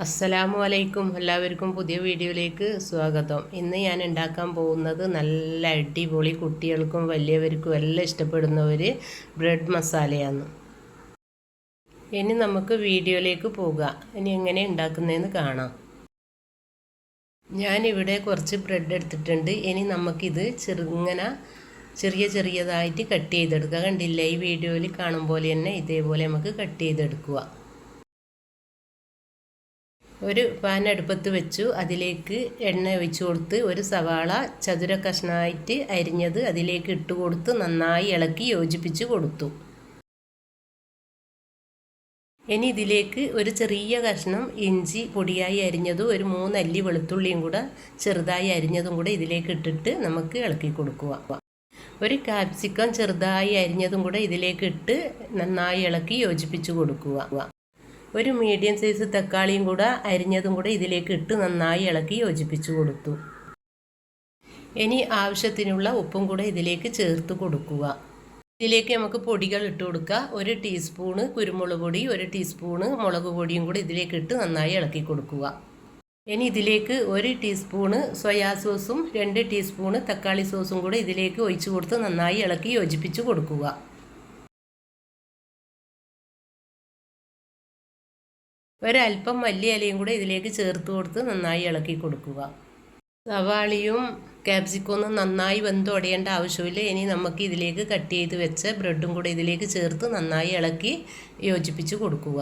അസ്സലാമു അലൈക്കും എല്ലാവർക്കും പുതിയ വീഡിയോയിലേക്ക് സ്വാഗതം. ഇന്ന് ഞാൻ ഉണ്ടാക്കാൻ പോകുന്നത് നല്ല അടിപൊളി കുട്ടികൾക്കും വലിയവർക്കും എല്ലാം ഇഷ്ടപ്പെടുന്ന ഒരു ബ്രെഡ് മസാലയാണ്. ഇനി നമുക്ക് വീഡിയോയിലേക്ക് പോകാം. ഇനി എങ്ങനെ ഉണ്ടാക്കുന്നതെന്ന് കാണാം. ഞാനിവിടെ കുറച്ച് ബ്രെഡ് എടുത്തിട്ടുണ്ട്. ഇനി നമുക്കിത് ചെറുങ്ങനെ ചെറിയ ചെറിയതായിട്ട് കട്ട് ചെയ്തെടുക്കുക കണ്ടില്ല? ഈ വീഡിയോയിൽ കാണും പോലെ തന്നെ ഇതേപോലെ നമുക്ക് കട്ട് ചെയ്തെടുക്കുക. ഒരു പാൻ അടുപ്പത്ത് വെച്ചു. അതിലേക്ക് എണ്ണ ഒഴിച്ച് കൊടുത്ത് ഒരു സവാള ചതുര കഷ്ണമായിട്ട് അരിഞ്ഞത് അതിലേക്ക് ഇട്ട് കൊടുത്ത് നന്നായി ഇളക്കി യോജിപ്പിച്ച് കൊടുത്തു. ഇനി ഇതിലേക്ക് ഒരു ചെറിയ കഷ്ണം ഇഞ്ചി പൊടിയായി അരിഞ്ഞതും ഒരു മൂന്നല്ലി വെളുത്തുള്ളിയും കൂടെ ചെറുതായി അരിഞ്ഞതും കൂടെ ഇതിലേക്ക് ഇട്ടിട്ട് നമുക്ക് ഇളക്കി കൊടുക്കുക. ഒരു കാപ്സിക്കം ചെറുതായി അരിഞ്ഞതും കൂടെ ഇതിലേക്ക് ഇട്ട് നന്നായി ഇളക്കി യോജിപ്പിച്ച് കൊടുക്കുക. ഒരു മീഡിയം സൈസ് തക്കാളിയും കൂടെ അരിഞ്ഞതും കൂടെ ഇതിലേക്ക് ഇട്ട് നന്നായി ഇളക്കി യോജിപ്പിച്ച് കൊടുത്തു. ഇനി ആവശ്യത്തിനുള്ള ഉപ്പും കൂടെ ഇതിലേക്ക് ചേർത്ത് കൊടുക്കുക. ഇതിലേക്ക് നമുക്ക് പൊടികൾ ഇട്ട് കൊടുക്കുക. ഒരു ടീസ്പൂണ് കുരുമുളക് പൊടി ഒരു ടീസ്പൂണ് മുളക് പൊടിയും കൂടെ ഇതിലേക്ക് ഇട്ട് നന്നായി ഇളക്കി കൊടുക്കുക. ഇനി ഇതിലേക്ക് ഒരു ടീസ്പൂണ് സോയാ സോസും രണ്ട് ടീസ്പൂണ് തക്കാളി സോസും കൂടെ ഇതിലേക്ക് ഒഴിച്ചു കൊടുത്ത് നന്നായി ഇളക്കി യോജിപ്പിച്ച് കൊടുക്കുക. ഒരല്പം മല്ലി ഇലയും കൂടെ ഇതിലേക്ക് ചേർത്ത് കൊടുത്ത് നന്നായി ഇളക്കി കൊടുക്കുക. സവാളിയും ക്യാപ്സിക്കോന്നും നന്നായി വെന്തുടയേണ്ട ആവശ്യമില്ല. ഇനി നമുക്ക് ഇതിലേക്ക് കട്ട് ചെയ്ത് വെച്ച ബ്രെഡും കൂടെ ഇതിലേക്ക് ചേർത്ത് നന്നായി ഇളക്കി യോജിപ്പിച്ച് കൊടുക്കുക.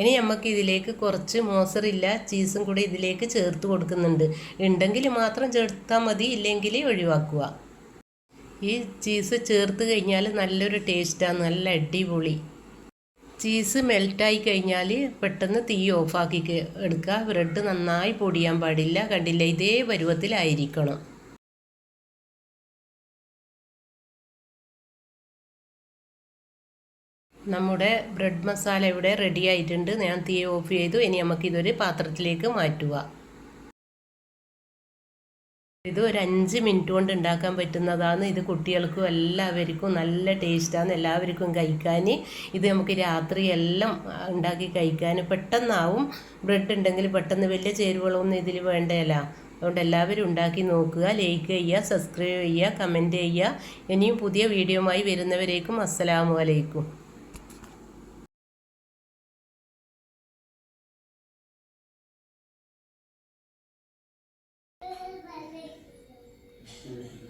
ഇനി നമുക്ക് ഇതിലേക്ക് കുറച്ച് മോസറില്ല ചീസും കൂടെ ഇതിലേക്ക് ചേർത്ത് കൊടുക്കുന്നുണ്ട്. ഉണ്ടെങ്കിൽ മാത്രം ചേർത്താൽ മതി ഇല്ലെങ്കിൽ ഒഴിവാക്കുക. ഈ ചീസ് ചേർത്ത് കഴിഞ്ഞാൽ നല്ലൊരു ടേസ്റ്റാണ് നല്ല അടിപൊളി. ചീസ് മെൽറ്റായി കഴിഞ്ഞാൽ പെട്ടെന്ന് തീ ഓഫാക്കി എടുക്കുക. ബ്രെഡ് നന്നായി പൊടിയാൻ പാടില്ല. കണ്ടില്ല? ഇതേ പരുവത്തിലായിരിക്കണം. നമ്മുടെ ബ്രെഡ് മസാല ഇവിടെ റെഡി ആയിട്ടുണ്ട്. ഞാൻ തീ ഓഫ് ചെയ്തു. ഇനി നമുക്കിതൊരു പാത്രത്തിലേക്ക് മാറ്റുക. ഇത് ഒരു അഞ്ച് മിനിറ്റ് കൊണ്ട് ഉണ്ടാക്കാൻ പറ്റുന്നതാണ്. ഇത് കുട്ടികൾക്കും എല്ലാവർക്കും നല്ല ടേസ്റ്റാണ് എല്ലാവർക്കും കഴിക്കാൻ. ഇത് നമുക്ക് രാത്രി എല്ലാം ഉണ്ടാക്കി കഴിക്കാൻ പെട്ടെന്നാവും. ബ്രെഡ് ഉണ്ടെങ്കിൽ പെട്ടെന്ന് വലിയ ചേരുവകളൊന്നും ഇതിൽ വേണ്ടതല്ല അതുകൊണ്ട് എല്ലാവരും ഉണ്ടാക്കി നോക്കുക. ലൈക്ക് ചെയ്യുക സബ്സ്ക്രൈബ് ചെയ്യുക കമന്റ് ചെയ്യുക. ഇനിയും പുതിയ വീഡിയോയുമായി വരുന്നവരേക്കും അസ്സലാമു അലൈക്കും. Spirit.